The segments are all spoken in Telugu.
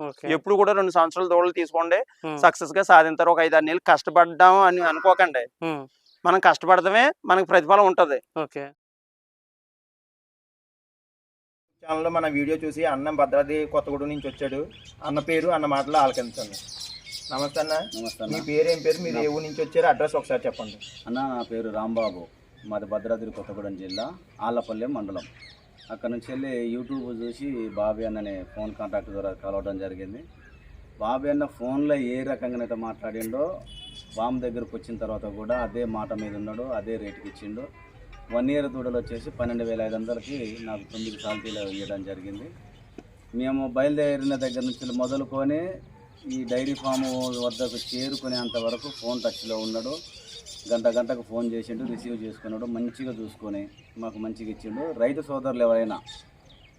ఓకే. ఎప్పుడు కూడా రెండు సంవత్సరాల దూడలు తీసుకోండి. సక్సెస్గా సాధింతారు. ఒక ఐదు ఆరు నెలలు కష్టపడ్డాం అని అనుకోకండి. మనం కష్టపడటమే మనకి ప్రతిఫలం ఉంటది. ఓకే. ఛానల్లో మన వీడియో చూసి అన్నం భద్రాద్రి కొత్తగూడెం నుంచి వచ్చాడు. అన్న పేరు అన్న మాటలు ఆలకించండి. నమస్తే అన్న. నమస్తే మీ పేరు ఏం పేరు? మీరు ఏ ఊరు నుంచి వచ్చారు? అడ్రస్ ఒకసారి చెప్పండి. అన్న నా పేరు రాంబాబు. మాది భద్రాద్రి కొత్తగూడెం జిల్లా ఆళ్ళపల్లె మండలం. అక్కడ నుంచి వెళ్ళి యూట్యూబ్ చూసి బాబీ అన్నని ఫోన్ కాంటాక్ట్ ద్వారా కలవడం జరిగింది. బాబీ అన్న ఫోన్లో ఏ రకంగానైతే మాట్లాడిండో బామ్ దగ్గరకు వచ్చిన తర్వాత కూడా అదే మాట మీద ఉన్నాడు అదే రేటుకి ఇచ్చిండు. వన్ ఇయర్ దూడలు వచ్చేసి పన్నెండు వేల ఐదు వందలకి నాకు తొమ్మిది సాల్తీలు ఇవ్వడం జరిగింది. మేము బయలుదేరిన దగ్గర నుంచి మొదలుకొని ఈ డైరీ ఫామ్ వద్దకు చేరుకునేంత వరకు ఫోన్ టచ్లో ఉన్నాడు. గంట గంటకు ఫోన్ చేసిండు రిసీవ్ చేసుకున్నాడు మంచిగా చూసుకొని మాకు మంచిగా ఇచ్చిండు. రైతు సోదరులు ఎవరైనా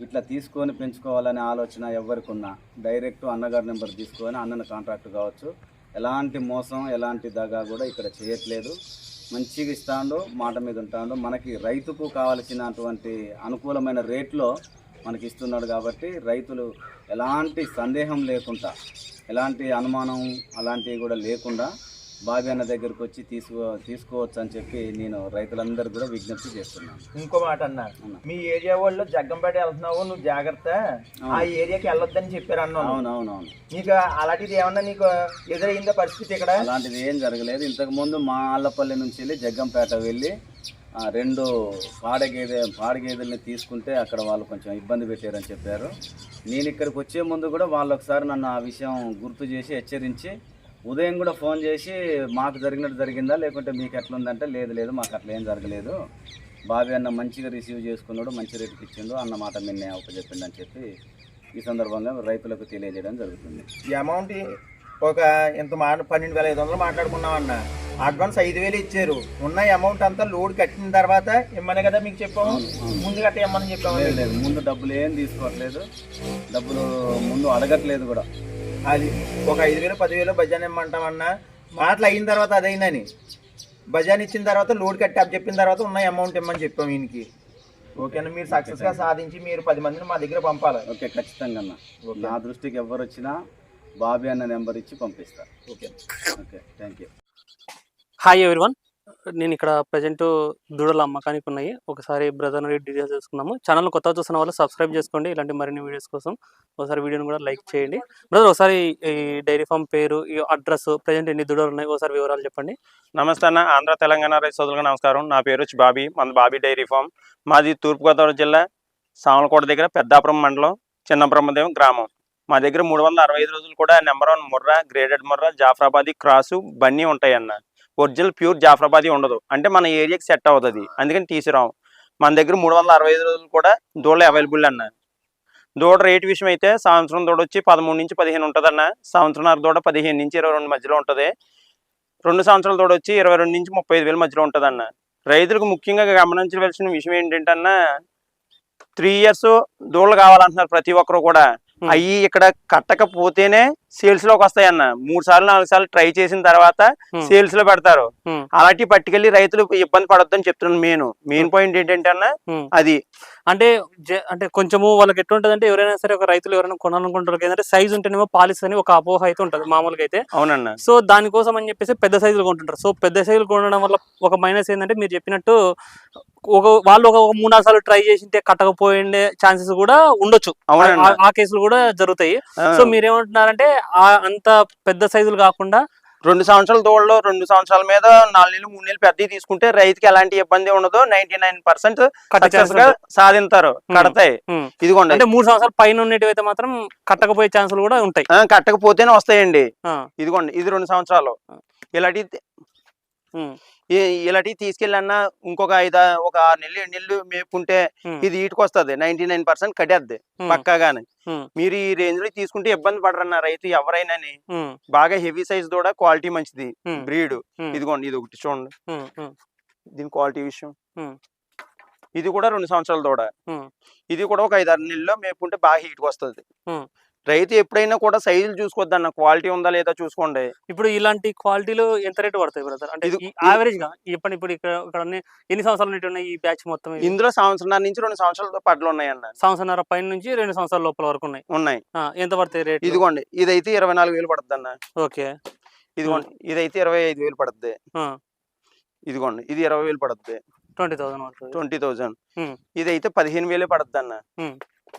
ఇట్లా తీసుకొని పెంచుకోవాలనే ఆలోచన ఎవరికున్నా డైరెక్ట్ అన్నగారి నెంబర్ తీసుకొని అన్నను కాంట్రాక్ట్ కావచ్చు. ఎలాంటి మోసం ఎలాంటి దగా కూడా ఇక్కడ చేయట్లేదు. మంచిగా ఇస్తాడు మాట మీద ఉంటాడు. మనకి రైతుకు కావలసినటువంటి అనుకూలమైన రేట్లో మనకి ఇస్తున్నాడు కాబట్టి రైతులు ఎలాంటి సందేహం లేకుండా ఎలాంటి అనుమానం అలాంటివి కూడా లేకుండా బాబీ అన్న దగ్గరకు వచ్చి తీసుకో తీసుకోవచ్చు అని చెప్పి నేను రైతులందరూ కూడా విజ్ఞప్తి చేస్తున్నాను. ఇంకో మాట అన్న. అన్న. మీ ఏరియా వాళ్ళు జగ్గంపేట వెళ్తున్నావు నువ్వు జాగ్రత్త. ఆ ఏరియాకి వెళ్ళొద్దని చెప్పారు అన్నాను అవునవునవును. నీకు అలాంటిది ఏమన్నా నీకు ఎదురైందా పరిస్థితి ఇక్కడ? అలాంటిది ఏం జరగలేదు. ఇంతకుముందు మా ఆళ్ళపల్లి నుంచి వెళ్ళి జగ్గంపేట వెళ్ళి ఆ, రెండు పాడగేదె పాడగేదెల్ని తీసుకుంటే అక్కడ వాళ్ళు కొంచెం ఇబ్బంది పెట్టారని చెప్పారు. నేను ఇక్కడికి వచ్చే ముందు కూడా వాళ్ళు ఒకసారి నన్ను ఆ విషయం గుర్తు చేసి హెచ్చరించి ఉదయం కూడా ఫోన్ చేసి మాకు జరిగినట్టు జరిగిందా? లేకుంటే మీకు ఎట్లా ఉందంటే లేదు లేదు మాకు అట్లా ఏం జరగలేదు. బాబీ అన్న మంచిగా రిసీవ్ చేసుకున్నాడు మంచి రేటుకి ఇచ్చిండు అన్న మాట నిన్నే చెప్పిండు అని చెప్పి ఈ సందర్భంగా రైతులకు తెలియజేయడం జరుగుతుంది. ఈ అమౌంట్ ఒక ఇంత మాట పన్నెండు వేల ఐదు వందలు మాట్లాడుకున్నామన్న అడ్వాన్స్ ఐదు వేలు ఇచ్చారు. ఉన్న అమౌంట్ అంతా లోడ్ కట్టిన తర్వాత ఇమ్మని కదా మీకు చెప్పాము? ముందు గట్ట ఇమ్మని చెప్పాము. లేదు ముందు డబ్బులు ఏం తీసుకోవట్లేదు. డబ్బులు ముందు అడగట్లేదు కూడా. అది ఒక ఐదు వేలు పదివేలు బజాన్ ఇమ్మంటామన్నా మాటలు అయిన తర్వాత అదైందని. బజాన్ ఇచ్చిన తర్వాత లోడ్ కట్టి అప్ చెప్పిన తర్వాత ఉన్న అమౌంట్ ఇమ్మని చెప్పాము ఈయనకి. ఓకేనా? మీరు సక్సెస్గా సాధించి మీరు పది మందిని మా దగ్గర పంపాలి. ఓకే ఖచ్చితంగా అన్న. నా దృష్టికి ఎవరు వచ్చినా బాబీ అన్న నెంబర్ ఇచ్చి పంపిస్తా okay. Okay thank you hi everyone నేను ఇక్కడ ప్రజెంట్ దూడల అమ్మకానికి ఉన్నాయి ఒకసారి బ్రదర్ డీటెయిల్స్ చేసుకున్నాము ఛానల్ కొత్తగా చూస్తున్న వాళ్ళు సబ్స్క్రైబ్ చేసుకోండి. ఇలాంటి మరిన్ని వీడియోస్ కోసం ఒకసారి వీడియోని కూడా లైక్ చేయండి. బ్రదర్ ఒకసారి ఈ డైరీ ఫామ్ పేరు ఈ అడ్రస్ ప్రజెంట్ ఎన్ని దూడలు ఉన్నాయి? ఒకసారి వివరాలు చెప్పండి. నమస్తే అన్న. ఆంధ్ర తెలంగాణ రైతు సోదరులకు నమస్కారం. నా పేరు వచ్చి బాబీ. మన బాబీ డైరీ ఫామ్. మాది తూర్పుగోదావరి జిల్లా సామలకోట దగ్గర పెద్దాపురం మండలం చిన్నబ్రహ్మదేవం గ్రామం. మా దగ్గర మూడు వందల అరవై ఐదు రోజులు కూడా number one Murrah graded Murrah Jafarabadi cross Bunny ఉంటాయి అన్న ఒరిజినల్ ప్యూర్ జాఫరాబాదీ ఉండదు. అంటే మన ఏరియాకి సెట్ అవుతుంది. అందుకని తీసుకురాం మన దగ్గర మూడు వందల అరవై ఐదు రోజులు కూడా దూడలు అవైలబుల్ అన్న. దూడ రేట్ విషయం అయితే సంవత్సరం దూడ వచ్చి పదమూడు నుంచి పదిహేను ఉంటుంది అన్న. సంవత్సరంన్నర దూడ పదిహేను నుంచి ఇరవై రెండు మధ్యలో ఉంటుంది. రెండు సంవత్సరాల దూడ వచ్చి ఇరవై రెండు నుంచి ముప్పై ఐదు వేల మధ్యలో ఉంటుంది అన్న. రైతులకు ముఖ్యంగా గమనించవలసిన విషయం ఏంటంటే త్రీ ఇయర్స్ దూడలు కావాలంటున్నారు ప్రతి ఒక్కరు కూడా. అవి ఇక్కడ కట్టకపోతేనే సేల్స్లోకి వస్తాయి అన్న. మూడు సార్లు నాలుగు సార్లు ట్రై చేసిన తర్వాత Hmm. సేల్స్లో పెడతారు. Hmm. అలాంటి పట్టుకెళ్ళి రైతులు ఇబ్బంది పడొద్దని చెప్తున్నాను మెయిన్ మెయిన్ పాయింట్ ఏంటంటే అన్న Hmm. అది. అంటే అంటే కొంచెము వాళ్ళకి ఎట్లుంటది అంటే ఎవరైనా సరే ఒక రైతులు ఎవరైనా కొనాలనుకుంటారు ఏంటంటే సైజ్ ఉంటేనేమో పాలిస్ అని ఒక అపోహ అయితే ఉంటుంది మామూలుగా అయితే. అవునన్న. సో దానికోసం అని చెప్పేసి పెద్ద సైజులు కొంటుంటారు. సో పెద్ద సైజులు కొనడం వల్ల ఒక మైనస్ ఏంటంటే మీరు చెప్పినట్టు ఒక వాళ్ళు ఒక మూడు నాలుగు సార్లు ట్రై చేసింటే కట్టకపోయిండే ఛాన్సెస్ కూడా ఉండొచ్చు. ఆ కేసులు కూడా జరుగుతాయి. సో మీరేమంటున్నారంటే ఆ అంత పెద్ద సైజులు కాకుండా రెండు సంవత్సరాల దూడలో రెండు సంవత్సరాల మీద నాలుగు నెలలు మూడు నెలలు పెద్దవి తీసుకుంటే రైతుకి ఎలాంటి ఇబ్బంది ఉండదు నైన్టీ నైన్ పర్సెంట్ సాధింతారు కడతాయి. ఇదిగోండి. అంటే మూడు సంవత్సరాలు పైన ఉన్నవి అయితే మాత్రం కట్టకపోయే ఛాన్సులు కూడా ఉంటాయి. కట్టకపోతేనే వస్తాయండి. ఇదిగోండి ఇది రెండు సంవత్సరాలు. ఇలాంటి ఇలాంటివి తీసుకెళ్ళన్నా ఇంకొక ఐదు ఒక ఆరు నెలలు ఏడు నెలలు మేపుకుంటే ఇది ఈటుకు వస్తుంది నైన్టీ నైన్ పర్సెంట్ కట్టేద్ది పక్కాగానే. మీరు ఈ రేంజ్లో తీసుకుంటే ఇబ్బంది పడరన్న రైతు ఎవరైనా బాగా హెవీ సైజ్ కూడా క్వాలిటీ మంచిది. బ్రీడ్. ఇదిగోండి ఇది ఒకటి చూడండి. దీని క్వాలిటీ విషయం. ఇది కూడా రెండు సంవత్సరాల దూడ. ఇది కూడా ఒక ఐదు ఆరు నెలల్లో మేపుకుంటే బాగా హీట్కి వస్తుంది. రైతు ఎప్పుడైనా కూడా సైజులు చూసుకోవద్దు అన్న క్వాలిటీ ఉందా లేదా చూసుకోండి. ఇప్పుడు ఇలాంటి క్వాలిటీలు ఎంత రేటు పడతాయి బ్రదర్? అంటే యావరేజ్గా ఇప్పుడు ఇప్పుడు ఇక్కడ ఇక్కడ అన్ని ఎన్ని సంవత్సరాల నుండి ఉన్నాయి ఈ బ్యాచ్ మొత్తం? ఇందులో సంవత్సరం నుంచి రెండు సంవత్సరాల పడ్లు ఉన్నాయన్న సంవత్సరాల పైన నుంచి రెండు సంవత్సరాల లోపల వరకు ఉన్నాయి. ఉన్నాయి. ఎంత పడతాయి రేట్? ఇదిగోండి ఇదైతే ఇరవై నాలుగు వేలు పడుతుంది అన్న ఓకే. ఇదిగోండి ఇదైతే ఇరవై ఐదు వేలు పడుతుంది ఇదిగోండి ఇది ఇరవై వేలు పడుతుంది ట్వంటీ థౌసండ్ ట్వంటీ Hmm. ఇదైతే పదిహేను వేలే పడుతుంది అన్న.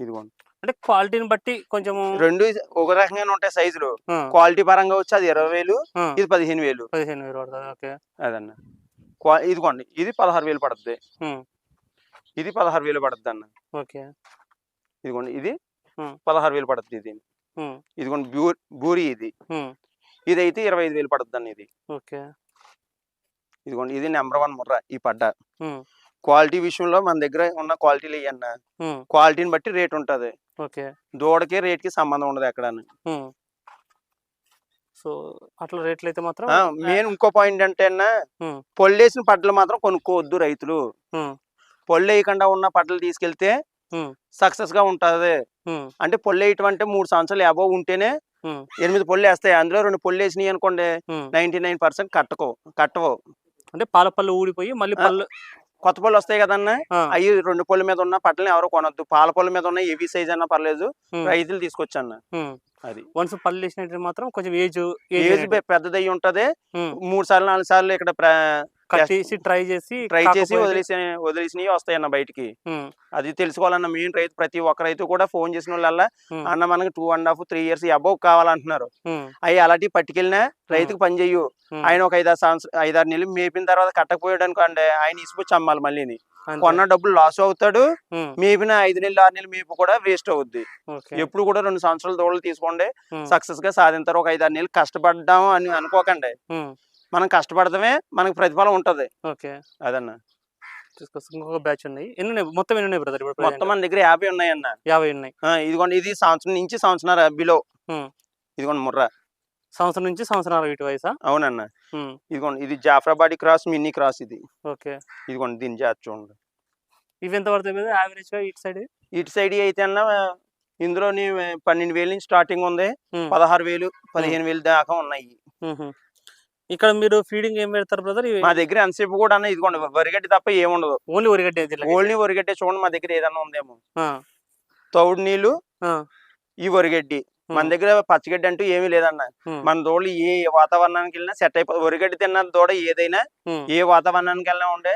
ఇదిగోండి. అంటే క్వాలిటీని బట్టి కొంచెము రెండు ఒక రకంగానే ఉంటాయి సైజులు. క్వాలిటీ పరంగా వచ్చి అది ఇరవై వేలు ఇది పదిహేను వేలు. పదిహేను వేలు పడుతుంది ఓకే. అదన్న. ఇదిగోండి ఇది పదహారు వేలు పడుతుంది ఇది పదహారు వేలు పడుతుంది అన్న. ఓకే. ఇదిగోండి ఇది. పదహారు వేలు పడుతుంది ఇది. ఇదిగోండి బూరి ఇది. ఉమ్, ఇదైతే ఇరవై ఐదు వేలు పడుతుంది అన్న ఇది. ఓకే. ఇదిగోండి ఇది నెంబర్ వన్ ముర్ర ఈ పడ్డ. క్వాలిటీ విషయంలో మన దగ్గర ఉన్న క్వాలిటీలు ఇవన్న క్వాలిటీని బట్టి రేట్ ఉంటది. దూడకి రేట్కి సంబంధం ఉండదు ఎక్కడ. సో అట్లా రేట్లు అయితే మాత్రం మెయిన్ ఇంకో పాయింట్ అంటే అన్న. పొల్లేసిన పడ్డలు మాత్రం కొనుక్కోవద్దు రైతులు. పొల్లు వేయకుండా ఉన్న పడ్డలు తీసుకెళ్తే. సక్సెస్గా ఉంటది. అంటే పొల్లు వేయటం అంటే మూడు సంవత్సరాలు అబోవ్ ఉంటేనే ఎనిమిది పొల్లు వేస్తాయి. అందులో రెండు పొల్లు వేసినాయి అనుకోండి. నైన్టీ నైన్ పర్సెంట్ కట్టకో కట్టవు. అంటే పాల పళ్ళు ఊడిపోయి మళ్ళీ పళ్ళు కొత్త పళ్ళు వస్తాయి కదన్న? అవి రెండు పొల్ల మీద ఉన్న పట్టలని ఎవరు కొనొద్దు. పాల పొల్ల మీద ఉన్న హెవీ సైజ్ అన్నా పర్లేదు. రైతులు తీసుకొచ్చన్న. అది. వన్స్ పళ్ళు వేసినట్టు మాత్రం కొంచెం ఏజ్ ఏజ్ పెద్దదై ఉంటది. మూడు సార్లు నాలుగు సార్లు ఇక్కడ కట్టేసి ట్రై చేసి ట్రై చేసి వదిలేసి వదిలేసినవి వస్తాయన్న బయటికి. అది తెలుసుకోవాలన్న మెయిన్ రైతు ప్రతి ఒక్క రైతు కూడా ఫోన్ చేసిన వాళ్ళ అన్న మనకి two and half three years above కావాలంటున్నారు. అవి అలాంటివి పట్టుకెళ్ళినా రైతుకు పని చెయ్యు. ఆయన ఒక ఐదారు సంవత్సరం ఐదారు నెలలు మేపిన తర్వాత కట్టకపోయాడు అనుకోండి ఆయన ఇసుకొచ్చి అమ్మాలి మళ్ళీని. కొన్న డబ్బులు లాస్ అవుతాడు మేపిన ఐదు నెలలు ఆరు నెలలు మేపు కూడా వేస్ట్ అవుద్ది. ఎప్పుడు కూడా రెండు సంవత్సరాల దూడలు తీసుకోండి సక్సెస్గా సాధింతారు ఒక ఐదారు నెలలు కష్టపడ్డాం అని అనుకోకండి. మనం కష్టపడదమే మనకు ప్రతిఫలం ఉంటది. ఓకే. అదన్న. తీసుకొస్తా ఇంకొక బ్యాచ్ ఉన్నాయి ఎన్ని ఉన్నాయి? మొత్తం ఎన్ని ఉన్నాయి బ్రదర్ ఇప్పుడు మొత్తం? మన దగ్గర యాభై ఉన్నాయన్న. యాభై ఉన్నాయి. ఇదిగోండి ఇది సంవత్సరం నుంచి సంవత్సరం బిలో. ఇదిగోండి ముర్ర. సంవత్సరం నుంచి సంవత్సరాలు ఇటు వయసా? అవునన్న. ఇదిగోండి ఇది జాఫ్రాబాడీ క్రాస్ మినీ క్రాస్ ఇది. ఓకే. ఇదిగోండి దీని జాతి చూడండి. ఇవి ఎంత పడుతుంది యావరేజ్గా ఇటు సైడ్ ఇటు సైడ్ అయితే అన్న ఇందులోని పన్నెండు వేలు నుంచి స్టార్టింగ్ ఉంది. పదహారు వేలు పదిహేను వేలు దాకా ఉన్నాయి. ఇక్కడ మీరు ఫీడింగ్ ఏం పెడతారు బ్రదర్ మా దగ్గర ఎంతసేపు కూడా అన్న ఇదిగోండి వరిగడ్డి తప్ప ఏముండదు ఓన్లీ ఉరిగడ్డ ఇది ఓన్లీ వరిగడ్డే చూడండి మా దగ్గర ఏదన్నా ఉందేమో. తౌడు నీళ్ళు. ఈ వరిగడ్డి. మన దగ్గర పచ్చగడ్డి అంటూ ఏమీ లేదన్న. మన దోళ్ళు ఏ వాతావరణానికి వెళ్ళినా సెట్ అయిపోతుంది వరిగడ్డి తిన్న దూడ ఏదైనా ఏ వాతావరణానికి వెళ్ళినా ఉండే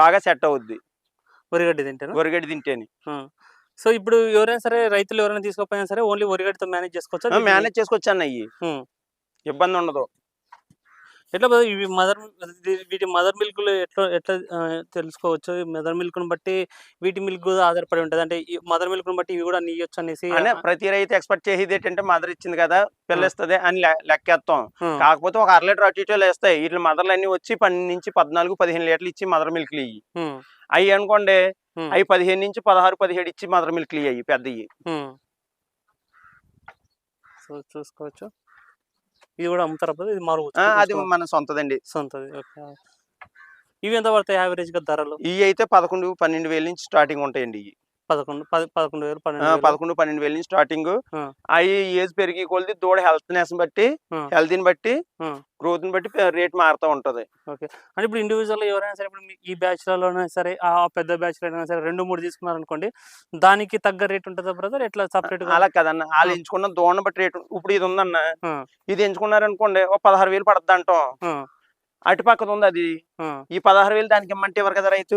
బాగా సెట్ అవుద్ది. ఉరిగడ్డ తింటారు? వరిగడ్డి తింటేని. సో ఇప్పుడు ఎవరైనా సరే రైతులు ఎవరైనా తీసుకోపోయినా సరే ఓన్లీ ఉరిగడ్డతో మేనేజ్ చేసుకోవచ్చా? మేనేజ్ చేసుకోవచ్చు అన్న. ఇబ్బంది ఉండదు. ఎట్లా ఇవి మదర్ వీటి మదర్ మిల్క్ ఎట్లా ఎట్లా తెలుసుకోవచ్చు? మదర్ మిల్క్ని బట్టి వీటి మిల్క్ కూడా ఆధారపడి ఉంటది. అంటే మదర్ మిల్క్ని బట్టి ఇవి కూడా నీయొచ్చు అనేసి అనే ప్రతి రైతు ఎక్స్పెక్ట్ చేసేది ఏంటంటే మదర్ ఇచ్చింది కదా పిల్లిస్తుంది అని లెక్కేస్తాం కాకపోతే ఒక అర లీటర్ అటు ఇటు వేస్తాయి. వీటి మదర్లు అన్ని వచ్చి పన్నెండు నుంచి పద్నాలుగు పదిహేను లీటర్లు ఇచ్చి మదర్ మిల్క్లు ఇవి అవి అనుకోండి అవి పదిహేను నుంచి పదహారు పదిహేడు ఇచ్చి మదర్ మిల్క్లు అయ్యి పెద్దవి చూసుకోవచ్చు. ఇది కూడా అమ్ముతారా? ఇది మారు ఆ, అది మన సొంతదండి. సొంతది ఓకే. ఇవి ఎంత పడతాయి యావరేజ్గా ధరలు? ఇవి అయితే పదకొండు పన్నెండు వేల నుంచి స్టార్టింగ్ ఉంటాయండి ఇవి. పదకొండు పది పదకొండు వేలు పన్నెండు. పదకొండు పన్నెండు వేల నుంచి స్టార్టింగ్. అవి ఏజ్ పెరిగి కొలిది దూడ హెల్త్నెస్ బట్టి ఆ. హెల్తీని బట్టి. గ్రోత్ని బట్టి రేట్ మారుతూ ఉంటది. అంటే ఇప్పుడు ఇండివిజువల్ ఎవరైనా సరే ఇప్పుడు ఈ బ్యాచ్ లలోనే సరే ఆ పెద్ద బ్యాచ్లో అయినా సరే రెండు మూడు తీసుకున్నారు అనుకోండి దానికి తగ్గ రేట్ ఉంటుందా బ్రదర్ ఎట్లా సపరేట్ అలా కదన్న. వాళ్ళు. ఎంచుకున్న దూడని బట్టి రేటు ఇప్పుడు ఇది ఉందన్న. ఇది ఎంచుకున్నారు అనుకోండి ఒక పదహారు వేలు పడుతుంది అంటాం. అటు పక్కన ఉంది అది ఈ పదహారు వేలు దానికి ఇమ్మంటే ఇవ్వరు కదా రైతు?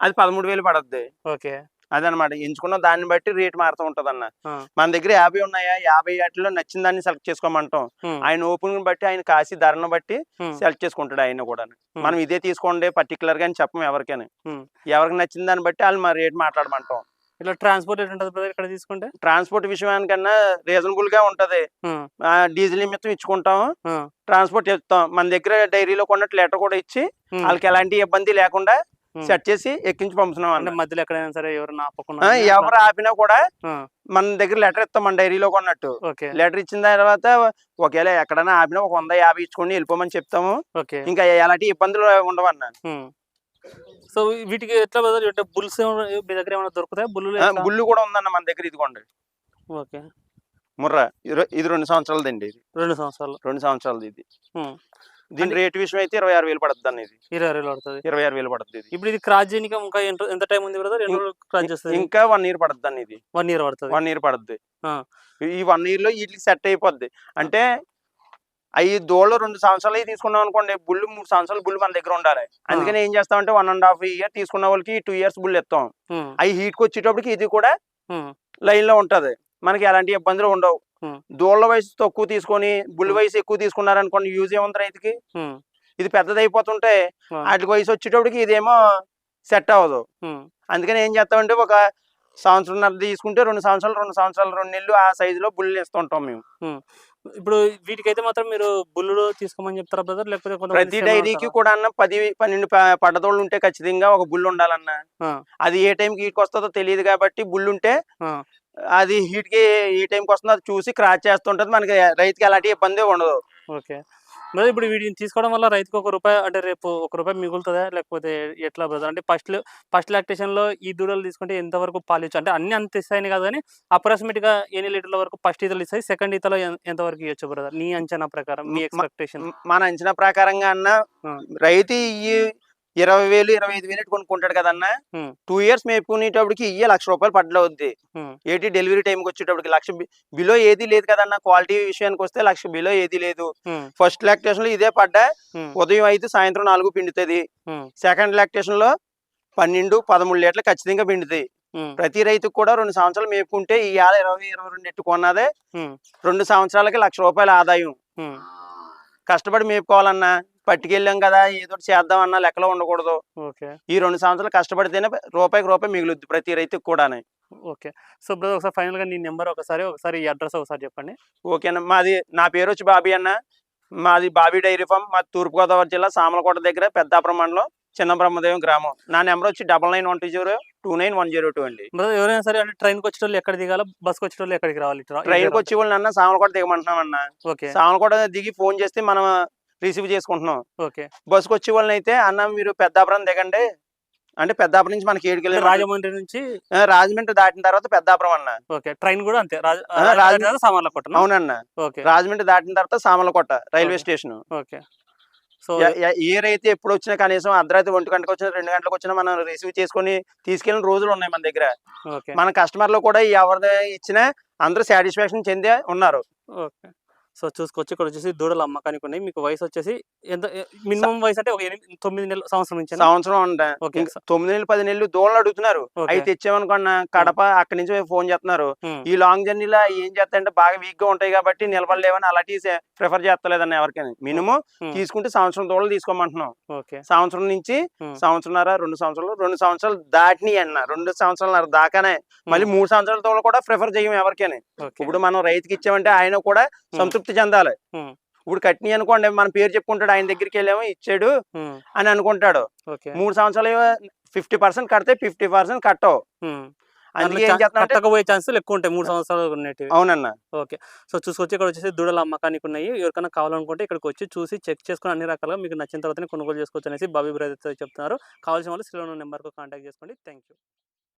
అది పదమూడు వేలు పడద్ది. ఓకే. అదనమాట. ఎంచుకున్న దాన్ని బట్టి రేట్ మారుతూ ఉంటది అన్న. మన దగ్గర యాభై ఉన్నాయా? యాభై వాటిలో నచ్చిన దాన్ని సెలెక్ట్ చేసుకోమంటాం. ఆయన ఓపెన్ బట్టి ఆయన కాసి ధరను బట్టి సెలెక్ట్ చేసుకుంటాడు ఆయన కూడా. మనం ఇదే తీసుకోండి పర్టికులర్గా అని చెప్పం ఎవరికైనా. ఎవరికి నచ్చిన దాన్ని బట్టి వాళ్ళు మా రేట్ మాట్లాడమంటాం. ఇట్లా ట్రాన్స్పోర్ట్ ఎట్లా ఉంటుంది బ్రదర్ ఇక్కడ తీసుకుంటే? ట్రాన్స్పోర్ట్ విషయానికన్నా రీజనబుల్గా ఉంటది డీజిల్ నిమిత్తం ఇచ్చుకుంటాం. ట్రాన్స్పోర్ట్ ఇస్తాం మన దగ్గర డైరీలో కొన్నట్టు లెటర్ కూడా ఇచ్చి వాళ్ళకి ఎలాంటి ఇబ్బంది లేకుండా. సెట్ చేసి ఎక్కించి పంపుతున్నాం అంటే అన్న. మధ్యలో ఎక్కడైనా సరే ఎవరైనా ఆ, ఆపకుండా ఎవరు ఆపినా కూడా మన దగ్గర లెటర్ ఇస్తాం మన డైరీలో కొన్నట్టు. లెటర్ ఇచ్చిన తర్వాత ఒకవేళ ఎక్కడైనా ఆపినా ఒక వంద యాభై ఇచ్చుకొని వెళ్ళిపోమని చెప్తాము. ఇంకా ఎలాంటి ఇబ్బందులు ఉండవన్న. సో వీటికి ఎట్లా అంటే బుల్స్ మీ దగ్గర ఏమైనా దొరుకుతాయి? బుల్లు బుల్లు కూడా ఉందన్న మన దగ్గర ఇదిగోండి. ఓకే. ముర్రా ఇది రెండు సంవత్సరాలది అండి ఇది. రెండు సంవత్సరాలు. రెండు సంవత్సరాలది ఇది. దీని రేట్ విషయం అయితే ఇరవై ఆరు వేలు పడుతుంది అన్న ఇది. ఇరవై వేలు పడుతుంది. ఇరవై ఆరు వేలు పడుతుంది ఇప్పుడు ఇది క్రాస్ చేయడానికి ఇంకా ఎంత టైం ఉంది బ్రదర్? ఎన్ని రోజులు క్రాస్ చేస్తుంది? ఇంకా వన్ ఇయర్ పడుతుంది అన్న ఇది. వన్ ఇయర్ పడుతుంది. వన్ ఇయర్ పడుద్ది ఆ. ఈ వన్ ఇయర్లో వీటికి సెట్ అయిపోద్ది. అంటే అవి దోళ్ళు రెండు సంవత్సరాలు తీసుకున్నాం అనుకోండి బుల్ మూడు సంవత్సరాలు బుల్ మన దగ్గర ఉండాలి. అందుకని ఏం చేస్తామంటే వన్ అండ్ హాఫ్ ఇయర్ తీసుకున్న వాళ్ళకి టూ ఇయర్స్ బుల్ ఇస్తాం అవి హీట్కి వచ్చేటప్పటికి ఇది కూడా లైన్లో ఉంటది. మనకి ఎలాంటి ఇబ్బందులు ఉండవు. దోళ్ళ వయసు తక్కువ తీసుకొని బుల్ వయసు ఎక్కువ తీసుకున్నారనుకోండి యూజ్ ఏముంది రైతుకి ఇది పెద్దది అయిపోతుంటే ఆ. వాటికి వయసు వచ్చేటప్పటికి ఇదేమో సెట్ అవ్వదు. అందుకని ఏం చేస్తామంటే ఒక సంవత్సరంన్నర తీసుకుంటే రెండు సంవత్సరాలు రెండు సంవత్సరాలు రెండు నెలలు ఆ సైజులో బుల్లు ఇస్తుంటాం మేము. ఇప్పుడు వీటికైతే మాత్రం మీరు బుల్లులు తీసుకోమని చెప్తారా బ్రదర్? లేకపోతే ప్రతి డైరీకి? కూడా అన్న పది పన్నెండు పడ్డదోళ్ళు ఉంటే ఖచ్చితంగా ఒక బుల్ ఉండాలన్న. అది ఏ టైంకి హీట్కి వస్తుందో తెలియదు కాబట్టి బుల్ ఉంటే. అది హీట్కి ఏ టైంకి వస్తుందో అది చూసి క్రాచ్ చేస్తుంటది మనకి రైతుకి ఎలాంటి ఇబ్బంది ఉండదు. ఓకే. మరి ఇప్పుడు వీటిని తీసుకోవడం వల్ల రైతుకు ఒక రూపాయి అంటే రేపు ఒక రూపాయి మిగులుతుందా? లేకపోతే ఎట్లా బ్రదర్ అంటే ఫస్ట్ ఫస్ట్ లాక్టేషన్లో ఈ దూడలు తీసుకుంటే ఎంత వరకు పాలు ఇచ్చు? అంటే అన్ని అంత ఇస్తాయని కాదు కానీ అప్రాక్సిమేట్గా ఎన్ని లీటర్ల వరకు ఫస్ట్ ఈతలు ఇస్తాయి సెకండ్ ఈతలో ఎన్- ఎంత వరకు ఇవ్వచ్చు బ్రదర్ నీ అంచనా ప్రకారం మీ ఎక్స్పెక్టేషన్ మన అంచనా ప్రకారంగా అన్న. రైతు ఈ ఇరవై వేలు ఇరవై ఐదు వేలు కొనుక్కుంటాడు కదన్న. టూ ఇయర్స్ మేపుకునేటప్పటికి ఇయ్య లక్ష రూపాయలు అవుద్ది ఉమ్. ఏటి డెలివరీ టైంకి వచ్చేటప్పటికి లక్ష బిలో ఏది లేదు కదన్న. క్వాలిటీ విషయానికి వస్తే లక్ష బిలో ఏది లేదు. ఫస్ట్ లాక్టేషన్లో ఇదే పడ్డా. ఉదయం ఐదు సాయంత్రం నాలుగు పిండుతుంది. సెకండ్ లాక్టేషన్లో పన్నెండు పదమూడు లీటర్లు ఖచ్చితంగా పిండుతాయి ప్రతి రైతుకు కూడా రెండు సంవత్సరాలు మేపుకుంటే ఈ ఏళ్ళ ఇరవై ఇరవై రెండు ఎట్టు కొన్నదే? రెండు సంవత్సరాలకి లక్ష రూపాయల ఆదాయం. కష్టపడి మేపుకోవాలన్నా. పట్టుకెళ్ళాం కదా ఏదో చేద్దాం అన్న లెక్కలో ఉండకూడదు. ఓకే. ఈ రెండు సంవత్సరాలు కష్టపడితేనే రూపాయికి రూపాయి మిగులుద్ది ప్రతి రైతుకు కూడా ఓకే. సో బ్రదర్ ఒకసారి ఫైనల్గా నీ నెంబర్ ఒకసారి ఒకసారి ఈ అడ్రస్ ఒకసారి చెప్పండి. ఓకేనా మాది నా పేరు వచ్చి బాబీ అన్న. మాది బాబీ డైరీ ఫామ్ మాది తూర్పుగోదావరి జిల్లా సామలకోట దగ్గర పెద్దాపురం మండలం చిన్న బ్రహ్మదేవం గ్రామం. నా నెంబర్ వచ్చి double nine one two zero two nine one zero two అండి. ఎవరైనా సరే అంటే ట్రైన్కి వచ్చేటోళ్ళు ఎక్కడ దిగాలి బస్కి వచ్చేటోళ్ళు ఎక్కడికి రావాలి? ట్రైన్కి వచ్చి వాళ్ళని అన్న సామలకోట దిగమంటున్నాం అన్న. ఓకే. సామలకోట దిగి ఫోన్ చేస్తే మనం రిసీవ్ చేసుకుంటున్నాం. ఓకే. బస్సుకు వచ్చే వాళ్ళని అయితే అన్న మీరు పెద్దాపురం దిగండి. అంటే పెద్దాపురం నుంచి మనకి ఏడు అంటే కిలోమీటర్లు రాజమండ్రి నుంచి రాజమండ్రి దాటిన తర్వాత పెద్దాపురం అన్న. ఓకే. ట్రైన్ కూడా అంతే. సామాన్ల అవునన్న. ఓకే. రాజమండ్రి దాటిన తర్వాత Samalkot railway. Station. Okay. So ఏ రైతు ఎప్పుడు వచ్చినా కనీసం అర్ధరాత్రి ఒంటి గంటకు వచ్చినా రెండు గంటలకు వచ్చినా మనం రిసీవ్ చేసుకొని తీసుకెళ్ళిన రోజులు ఉన్నాయి మన దగ్గర. మన కస్టమర్లు కూడా ఎవరిది ఇచ్చినా అందరూ సాటిస్ఫాక్షన్ చెందే ఉన్నారు. ఓకే. సో చూసుకోవచ్చు. ఇక్కడ వచ్చేసి దూడలు అమ్మకానికి ఉన్నాయి మీకు వయసు వచ్చేసి ఎంత మినిమం వయసు అంటే ఒక ఎనిమిది తొమ్మిది నెలల సంవత్సరం నుంచి సంవత్సరం ఉంట ఓకే. తొమ్మిది నెలలు పది నెలలు దూడలు అడుగుతున్నారు. అవి తెచ్చామనుకున్న కడప అక్కడి నుంచి ఫోన్ చేస్తున్నారు. ఈ లాంగ్ జర్నీలో ఏం చేస్తారంటే బాగా వీక్గా ఉంటాయి కాబట్టి నిలబడలేవని అలాంటి ప్రిఫర్ చేస్తలేదన్న ఎవరికైనా. మినిమం తీసుకుంటే సంవత్సరం దూడలు తీసుకోమంటున్నాం. ఓకే. సంవత్సరం నుంచి సంవత్సరంన్నర రెండు సంవత్సరాలు రెండు సంవత్సరాలు దాటినాయి అన్న. రెండు సంవత్సరాల దాకానే. మళ్ళీ మూడు సంవత్సరాల తోడు కూడా ప్రిఫర్ చేయం ఎవరికైనా. ఇప్పుడు మనం రైతుకి ఇచ్చామంటే ఆయన కూడా సంతృప్తి చెందాలి. ఉమ్, ఇప్పుడు కట్టినాయి అనుకోండి మన పేరు చెప్పుకుంటాడు ఆయన దగ్గరికి వెళ్ళాము ఇచ్చాడు అని అనుకుంటాడు. ఓకే. మూడు సంవత్సరాలు ఫిఫ్టీ పర్సెంట్ కడితే ఫిఫ్టీ పర్సెంట్ కట్టవు. అందుకే ఏం కట్టకపోయే ఛాన్సులు ఎక్కువ ఉంటాయి మూడు సంవత్సరాలు ఉన్నట్టు అవునన్న. ఓకే. సో చూసుకొచ్చి ఇక్కడ వచ్చేసి దూడల అమ్మకానికి ఉన్నాయి. ఎవరికైనా కావాలనుకుంటే ఇక్కడికి వచ్చి చూసి చెక్ చేసుకుని అన్ని రకాలుగా మీకు నచ్చిన తర్వాతనే కొనుగోలు చేసుకోవచ్చు అనేసి బాబీ బ్రదర్ చెప్తున్నారు. కావాల్సిన వాళ్ళు స్క్రీన్ నెంబర్కు కాంటాక్ట్ చేసుకోండి. Thank you